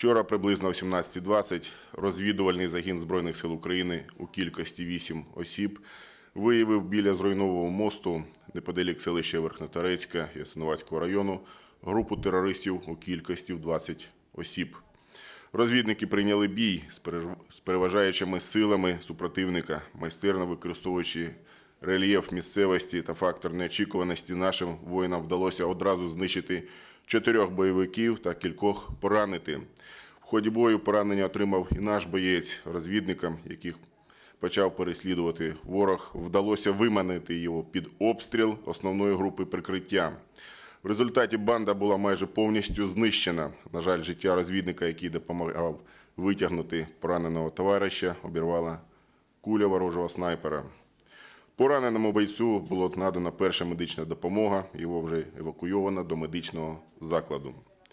Вчора приблизно о 17.20 розвідувальний загін Збройних сил України у кількості 8 осіб виявив біля зруйнового мосту неподалік селища Верхнеторецька Ясиновацького району групу терористів у кількості в 20 осіб. Розвідники прийняли бій з переважаючими силами супротивника, майстерно використовуючи рельєф місцевості та фактор неочікуваності, нашим воїнам вдалося одразу знищити чотирьох бойовиків та кількох поранити. В ході бою поранення отримав і наш боєць, розвідникам, яких почав переслідувати ворог. Вдалося виманити його під обстріл основної групи прикриття. В результаті банда була майже повністю знищена. На жаль, життя розвідника, який допомагав витягнути пораненого товариша, обірвала куля ворожого снайпера. Пораненому бойцю було надана перша медична допомога, його вже евакуйовано до медичного закладу.